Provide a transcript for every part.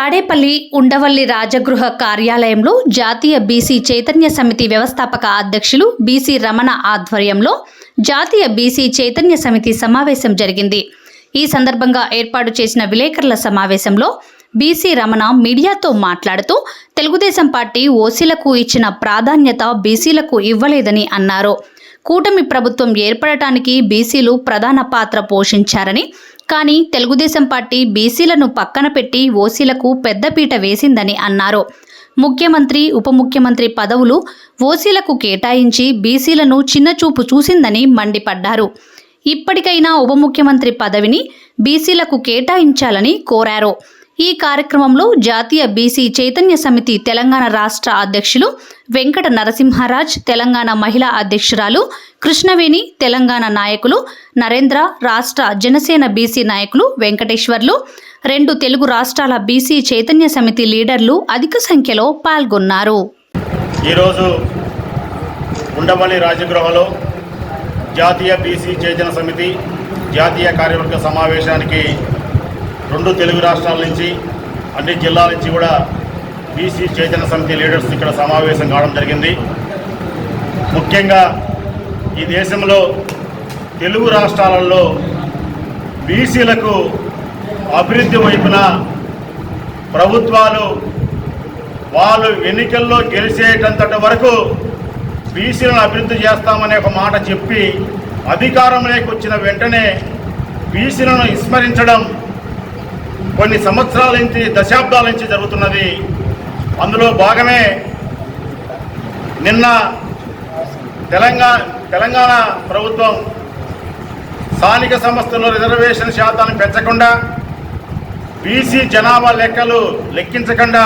తాడేపల్లి ఉండవల్లి రాజగృహ కార్యాలయంలో జాతీయ బీసీ చైతన్య సమితి వ్యవస్థాపక అధ్యక్షులు బీసీ రమణ ఆధ్వర్యంలో జాతీయ బీసీ చైతన్య సమితి సమావేశం జరిగింది. ఈ సందర్భంగా ఏర్పాటు చేసిన విలేకరుల సమావేశంలో బీసీ రమణ మీడియాతో మాట్లాడుతూ తెలుగుదేశం పార్టీ ఓసీలకు ఇచ్చిన ప్రాధాన్యత బీసీలకు ఇవ్వలేదని అన్నారు. కూటమి ప్రభుత్వం ఏర్పడటానికి బీసీలు ప్రధాన పాత్ర పోషించారని కానీ తెలుగుదేశం పార్టీ బీసీలను పక్కన పెట్టి ఓసీలకు పెద్దపీట వేసిందని అన్నారు. ముఖ్యమంత్రి ఉప ముఖ్యమంత్రి పదవులు ఓసీలకు కేటాయించి బీసీలను చిన్నచూపు చూసిందని మండిపడ్డారు. ఇప్పటికైనా ఉప ముఖ్యమంత్రి పదవిని బీసీలకు కేటాయించాలని కోరారు. ఈ కార్యక్రమంలో జాతీయ బీసీ చైతన్య సమితి తెలంగాణ రాష్ట్ర అధ్యక్షులు వెంకట నరసింహారాజ్ తెలంగాణ మహిళా అధ్యక్షురాలు కృష్ణవేణి తెలంగాణ నాయకులు నరేంద్ర రాష్ట్ర జనసేన బీసీ నాయకులు వెంకటేశ్వర్లు రెండు తెలుగు రాష్ట్రాల బీసీ చైతన్య సమితి లీడర్లు అధిక సంఖ్యలో పాల్గొన్నారు. ఈరోజు ఉండమల్లి రాజగృహలో జాతీయ బీసీ చైతన్య సమితి జాతీయ కార్యవర్గ సమావేశానికి రెండు తెలుగు రాష్ట్రాల నుంచి అన్ని జిల్లాల నుంచి కూడా బీసీ చైతన్య సమితి లీడర్స్ ఇక్కడ సమావేశం కావడం జరిగింది. ముఖ్యంగా ఈ దేశంలో తెలుగు రాష్ట్రాలలో బీసీలకు అభివృద్ధి వైపున ప్రభుత్వాలు వాళ్ళు ఎన్నికల్లో గెలిచేటంతటి వరకు బీసీలను అభివృద్ధి చేస్తామనే ఒక మాట చెప్పి అధికారంలోకి వచ్చిన వెంటనే బీసీలను విస్మరించడం కొన్ని సంవత్సరాల నుంచి దశాబ్దాల నుంచి జరుగుతున్నది. అందులో భాగమే నిన్న తెలంగాణ తెలంగాణ ప్రభుత్వం స్థానిక సంస్థల్లో రిజర్వేషన్ శాతాన్ని పెంచకుండా బీసీ జనాభా లెక్కలు లెక్కించకుండా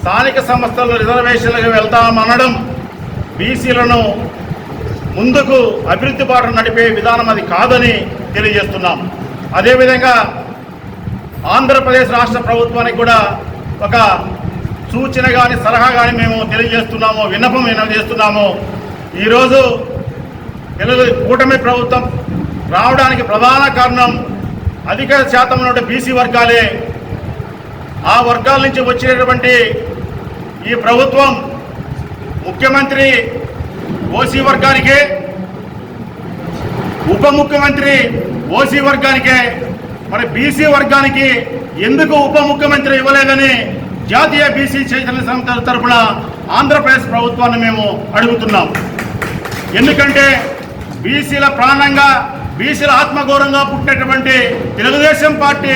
స్థానిక సంస్థల్లో రిజర్వేషన్లకు వెళ్తామనడం బీసీలను ముందుకు అభివృద్ధి బాట నడిపే విధానం అది కాదని తెలియజేస్తున్నాం. అదేవిధంగా ఆంధ్రప్రదేశ్ రాష్ట్ర ప్రభుత్వానికి కూడా ఒక సూచన కానీ సలహా కానీ మేము తెలియజేస్తున్నాము విన్నపం చేస్తున్నాము. ఈరోజు తెలుగు కూటమి ప్రభుత్వం రావడానికి ప్రధాన కారణం అధిక శాతం ఉన్న బీసీ వర్గాలే. ఆ వర్గాల నుంచి వచ్చేటటువంటి ఈ ప్రభుత్వం ముఖ్యమంత్రి ఓసీ వర్గానికే ఉప ముఖ్యమంత్రి ఓసీ వర్గానికే మరి బీసీ వర్గానికి ఎందుకు ఉప ముఖ్యమంత్రి ఇవ్వలేదని జాతీయ బీసీ చైతన్య సంస్థల తరఫున ఆంధ్రప్రదేశ్ ప్రభుత్వాన్ని మేము అడుగుతున్నాం. ఎందుకంటే బీసీల ప్రాణంగా బీసీల ఆత్మగౌరవంగా పుట్టినటువంటి తెలుగుదేశం పార్టీ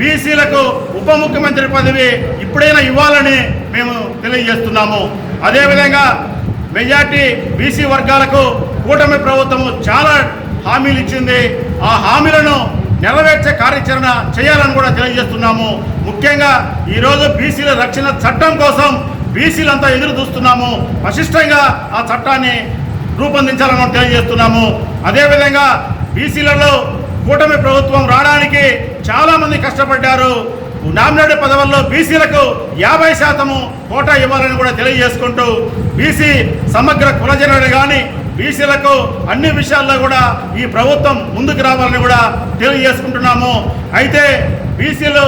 బీసీలకు ఉప ముఖ్యమంత్రి పదవి ఇప్పుడైనా ఇవ్వాలని మేము తెలియజేస్తున్నాము. అదేవిధంగా మెజార్టీ బీసీ వర్గాలకు కూటమి ప్రభుత్వము చాలా హామీలు ఇచ్చింది. ఆ హామీలను నెరవేర్చే కార్యాచరణ చేయాలని కూడా తెలియజేస్తున్నాము. ముఖ్యంగా ఈరోజు బీసీల రక్షణ చట్టం కోసం బీసీలంతా ఎదురు చూస్తున్నాము. పశిష్టంగా ఆ చట్టాన్ని రూపొందించాలని తెలియజేస్తున్నాము. అదేవిధంగా బీసీలలో కూటమి ప్రభుత్వం రావడానికి చాలామంది కష్టపడ్డారు. నామినేటెడ్ పదవుల్లో బీసీలకు యాభై శాతము కోటా ఇవ్వాలని కూడా తెలియజేసుకుంటూ బీసీ సమగ్ర కులజనుడు కానీ బీసీలకు అన్ని విషయాల్లో కూడా ఈ ప్రభుత్వం ముందుకు రావాలని కూడా తెలియజేసుకుంటున్నాము. అయితే బీసీలు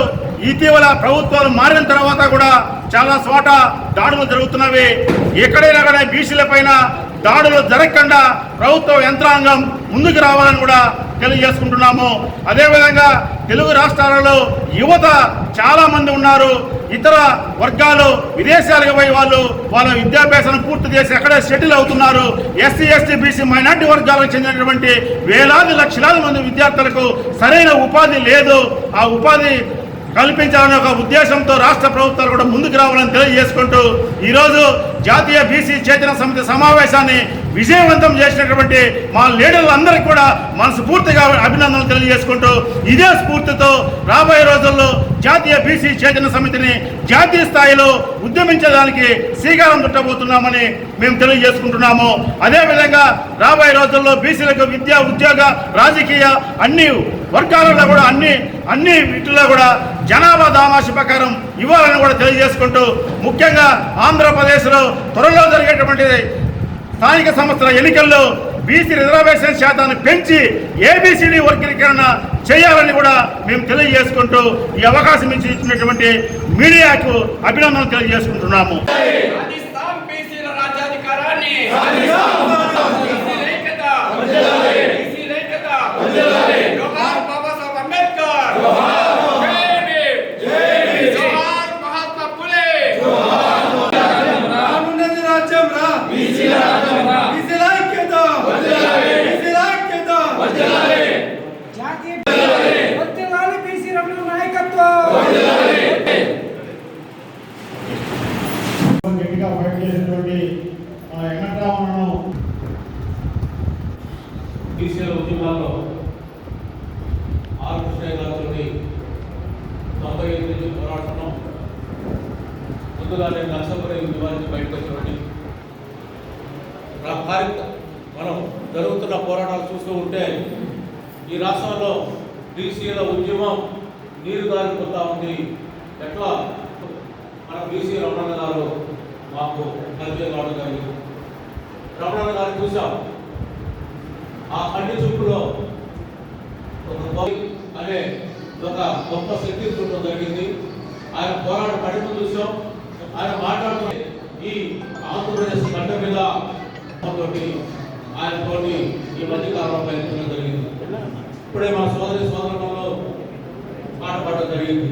ఇటీవల ప్రభుత్వాలు మారిన తర్వాత కూడా చాలా చోట దాడులు జరుగుతున్నవి. ఎక్కడైనా కానీ బీసీల పైన దాడులు జరగకుండా ప్రభుత్వ యంత్రాంగం ముందుకు రావాలని కూడా తెలియజేసుకుంటున్నాము. అదేవిధంగా తెలుగు రాష్ట్రాలలో యువత చాలామంది ఉన్నారు. ఇతర వర్గాలు విదేశాలకు పోయి వాళ్ళు వాళ్ళ విద్యాభ్యాసం పూర్తి చేసి అక్కడే సెటిల్ అవుతున్నారు. ఎస్సీ ఎస్టీ బీసీ మైనార్టీ వర్గాలకు చెందినటువంటి వేలాది లక్షలాది మంది విద్యార్థులకు సరైన ఉపాధి లేదు. ఆ ఉపాధి కల్పించాలనే ఒక ఉద్దేశంతో రాష్ట్ర ప్రభుత్వాలు కూడా ముందుకు రావాలని తెలియజేసుకుంటూ ఈరోజు జాతీయ బీసీ చేతన సమితి సమావేశాన్ని విజయవంతం చేసినటువంటి మా లీడర్లందరికీ కూడా మనస్ఫూర్తిగా అభినందనలు తెలియజేసుకుంటూ ఇదే స్ఫూర్తితో రాబోయే రోజుల్లో జాతీయ బీసీ చేతన సమితిని జాతీయ స్థాయిలో ఉద్యమించడానికి శ్రీకారం చుట్టబోతున్నామని మేము తెలియజేసుకుంటున్నాము. అదేవిధంగా రాబోయే రోజుల్లో బీసీలకు విద్య ఉద్యోగ రాజకీయ అన్ని వర్గాలలో కూడా అన్ని అన్ని వీటిలో కూడా జనాభా దామాషి ప్రకారం ఇవ్వాలని కూడా తెలియజేసుకుంటూ ముఖ్యంగా ఆంధ్రప్రదేశ్లో త్వరలో జరిగేటువంటి స్థానిక సంస్థల ఎన్నికల్లో బీసీ రిజర్వేషన్ శాతాన్ని పెంచి ఏబీసీడీ వర్గీకరణ చేయాలని కూడా మేము తెలియజేసుకుంటూ ఈ అవకాశం ఇచ్చి ఇచ్చినటువంటి మీడియాకు అభినందనలు తెలియజేసుకుంటున్నాము. గట్టిగా ఫైట్ చేసినటువంటి వెంకటరామను బీసీల ఉద్యమాల్లో ఆర్ కృష్ణయ్య గారితో తొంభై నుంచి పోరాడుతున్నాం ముందుగా నేను నర్సపురి ఉద్యమానికి బయటకు వచ్చినటువంటి రా- మనం జరుగుతున్న పోరాటాలు చూస్తూ ఉంటే ఈ రాష్ట్రంలో బీసీల ఉద్యమం నీరు గారిపోతా ఉంది. ఎట్లా? మన బీసీ రమణ గారు మాకు పరిచయం కావడం జరిగింది రమణ గారు చూసాం ఆ కంటి చూపులో ఒక అనే ఒక గొప్ప శక్తి చూడడం జరిగింది. ఆయన పోరాట పడిన చూసాం ఆయన మాట్లాడుతున్న ఈ ఆంధ్రప్రదేశ్ గడ్డ మీద తోటి ఈ మధ్య కాలంలో ప్రయత్నించడం జరిగింది. ఇప్పుడే మా సోదరి సోదరులలో పాట పాడడం జరిగింది.